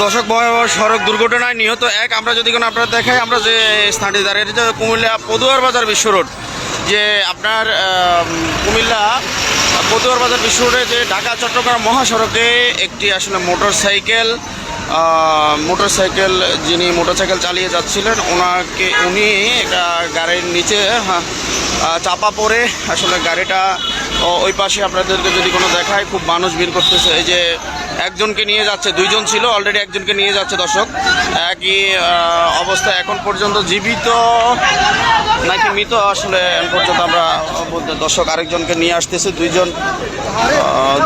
দশক ভয়াবহ সড়ক দুর্ঘটনায় নিহত এক। আমরা যদি কোনো আপনারা দেখাই আমরা যে স্থানটি দাঁড়িয়ে রয়েছে কুমিল্লা পদুয়ার বাজার বিশ্ব রোড যে আপনার কুমিল্লা পদুয়ার বাজার বিশ্ব রোডে যে ঢাকা চট্টগ্রাম মহাসড়কে একটি আসলে মোটর সাইকেল মোটর সাইকেল যিনি মোটর সাইকেল চালিয়ে যাচ্ছিলেন ওনাকে উনি একটা গাড়ির নিচে হ্যাঁ, চাপা পড়ে আসলে গাড়িটা ওই পাশে আপনাদেরকে যদি কোনো দেখায় খুব মানুষ ভিড় করতেছে। এই যে একজনকে নিয়ে যাচ্ছে, দুইজন ছিল অলরেডি একজনকে নিয়ে যাচ্ছে দর্শক। একই অবস্থা এখন পর্যন্ত, জীবিত নাকি মৃত আসলে পর্যন্ত আমরা দর্শক আরেকজনকে নিয়ে আসতেছে, দুইজন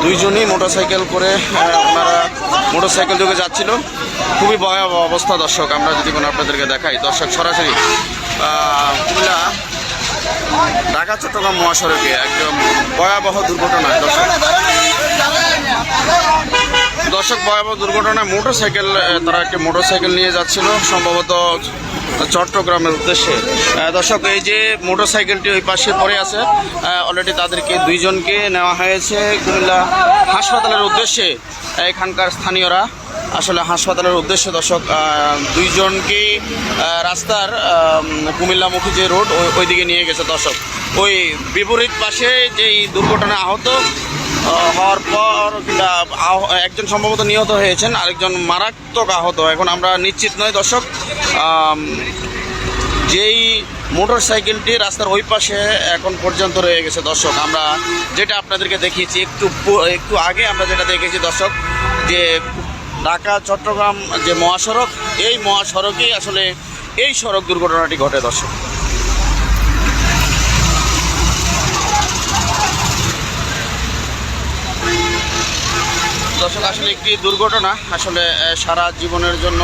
দুইজনই মোটরসাইকেল করে ওনারা মোটরসাইকেল যোগে যাচ্ছিল। খুবই ভয়াবহ অবস্থা দর্শক, আমরা যদি কোনো আপনাদেরকে দেখাই। দর্শক, সরাসরি কুমিল্লা, ঢাকা, চট্টগ্রাম মহাসড়কে একদম ভয়াবহ দুর্ঘটনায় দর্শক দর্শক ভয়াবহ দুর্ঘটনায় মোটর সাইকেল তারা একটি মোটর সাইকেল নিয়ে যাচ্ছিল সম্ভবত চট্টগ্রামের উদ্দেশ্যে। দর্শক এই যে মোটর সাইকেলটি ওই পাশে পড়ে আছে অলরেডি তাদেরকে দুইজনকে নেওয়া হয়েছে। কুমিল্লা হাসপাতালের উদ্দেশ্যে এখানকার স্থানীয়রা আসলে হাসপাতালের উদ্দেশ্যে দর্শক আহ, দুইজনকেই রাস্তার কুমিল্লামুখী যে রোড ওই ওইদিকে নিয়ে গেছে দর্শক। ওই বিপরীত পাশে যেই দুর্ঘটনা আহত আহ, হওয়ার পর একজন সম্ভবত নিহত হয়েছেন, আরেকজন মারাত্মক আহত। এখন আমরা নিশ্চিত নয় দর্শক। যেই মোটর সাইকেলটি রাস্তার ওই পাশে এখন পর্যন্ত রয়ে গেছে, দর্শক। আমরা যেটা আপনাদেরকে দেখিয়েছি, একটু একটু আগে আমরা যেটা দেখেছি, দর্শক, যে ঢাকা, চট্টগ্রাম যে মহাসড়ক, এই মহাসড়কেই আসলে এই সড়ক দুর্ঘটনাটি ঘটে, দর্শক। দর্শক আসলে একটি দুর্ঘটনা। আসলে সারা জীবনের জন্য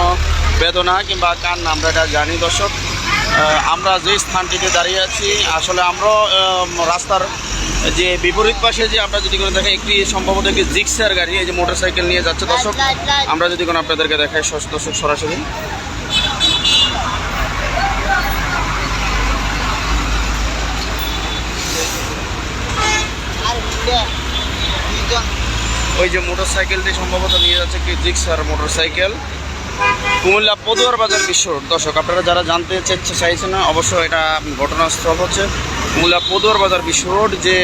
বেদনা কিংবা কান্না আমরা এটা জানি দর্শক। আমরা যে স্থানটিতে দাঁড়িয়ে আছি আসলে আমরা রাস্তার যে বিপরীত পাশে যে আমরা যদি কোনো দেখেন একটি সম্ভবত একটি জিক্সার গাড়ি এই যে মোটর সাইকেল নিয়ে যাচ্ছে দর্শক আমরা যদি কোনো আপনাদেরকে দেখাই দর্শক সরাসরি। ওই যে মোটর সাইকেলটি সম্ভবত নিয়ে যাচ্ছে কি জিক্সার মোটর সাইকেল কুমিল্লা পদুয়ার বাজার বিশ্ব দর্শক, আপনারা যারা জানতে চাইছে চাইছেন না, অবশ্যই এটা ঘটনাস্থল হচ্ছে। কুমিল্লা পদুয়ার বাজার বিশ্ব রোড যে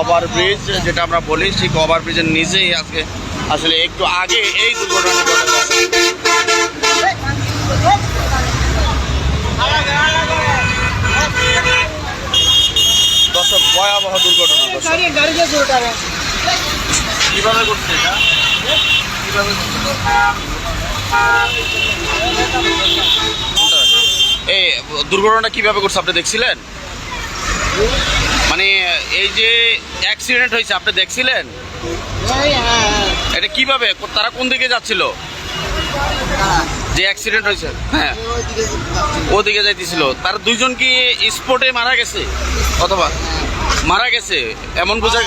ওভার ব্রিজ, যেটা আমরা বলি, ঠিক ওভার ব্রিজের নিচেই আজকে আসলে একটু আগে এই দুর্ঘটনা দর্শক, ভয়াবহ দুর্ঘটনা কীভাবে করছে এটা? কীভাবে এই দুর্ঘটনাটা কীভাবে করছে আপনি দেখছিলেন? মানে এই যে অ্যাক্সিডেন্ট হয়েছে আপনি দেখছিলেন? এটা কীভাবে তারা কোন দিকে যাচ্ছিল? যে অ্যাক্সিডেন্ট হয়েছে হ্যাঁ। ওদিকে যাইতেছিল। তার দুইজন কি স্পটে মারা গেছে? অথবা? মারা গেছে এমন বোঝা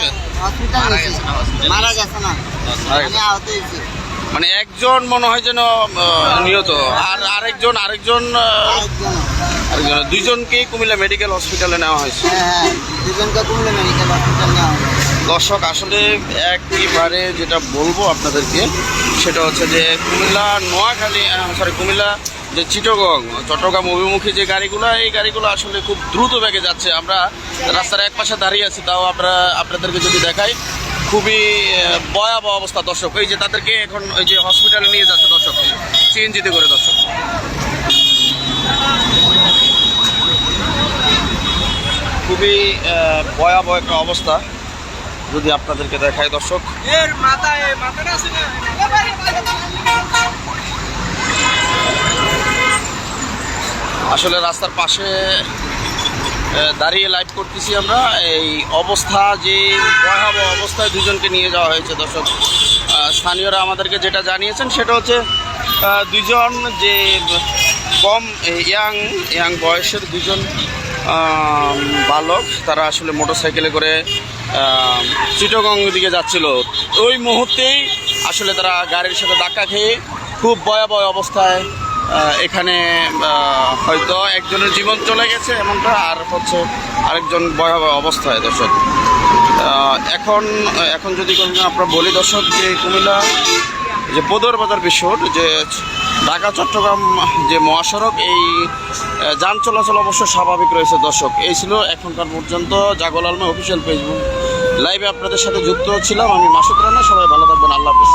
মারা গেছে। না। মারা গেছে। আমি আহত হয়েছি। মানে একজন মনে হয় যেন নিহত আর আরেকজন আরেকজন আরেকজন। দুইজনকেই কুমিল্লা মেডিকেল হসপিটালে নেওয়া হয়েছে। হ্যাঁ হ্যাঁ দুজনকে কুমিল্লা মেডিকেল হসপিটাল নেওয়া হবে দর্শক আসলে একেবারে যেটা বলব আপনাদেরকে সেটা হচ্ছে যে কুমিল্লা নোয়াখালী সরি কুমিল্লা যে চিটগং, চট্টগ্রাম অভিমুখী যে গাড়িগুলো, এই গাড়িগুলো আসলে খুব দ্রুত বেগে যাচ্ছে। আমরা রাস্তার এক পাশে দাঁড়িয়ে আছি, তাও আমরা আপনাদেরকে যদি দেখাই, খুবই ভয়াবহ অবস্থা দর্শক। এই যে তাদেরকে এখন ওই যে হসপিটালে নিয়ে যাচ্ছে দর্শক সিএনজিতে করে দর্শক। খুবই ভয়াবহ একটা অবস্থা, যদি আপনাদেরকে দেখায় দর্শক। এর মাথায়, মাথাটা আছে না? আসলে রাস্তার পাশে দাঁড়িয়ে লাইভ করতেছি আমরা। এই অবস্থা যে ভয়াবহ অবস্থায় দুজনকে নিয়ে যাওয়া হয়েছে, দর্শক। স্থানীয়রা আমাদেরকে যেটা জানিয়েছেন, সেটা হচ্ছে দুজন যে কম ইয়াং ইয়াং বয়সের দুজন বালক, তারা আসলে মোটরসাইকেলে করে চিটগং দিকে যাচ্ছিল। ওই মুহূর্তেই আসলে তারা গাড়ির সাথে ধাক্কা খেয়ে খুব ভয়াবহ অবস্থায় এখানে হয়তো একজনের জীবন চলে গেছে এমনটা, আর হচ্ছে আরেকজন ভয়াবহ অবস্থায় দর্শক। এখন এখন যদি আমরা বলি দর্শক যে কুমিল্লা, যে পদুয়ার বাজার বিশ্ব রোড যে ঢাকা, চট্টগ্রাম যে মহাসড়ক, এই যান চলাচল অবশ্য স্বাভাবিক রয়েছে দর্শক। এই ছিল এখনকার পর্যন্ত জাগল আলমা অফিসিয়াল ফেসবুক লাইভে আপনাদের সাথে যুক্ত ছিলাম আমি মাসুদ রানা। সবাই ভালো থাকবেন। আল্লাহ হাফিজ।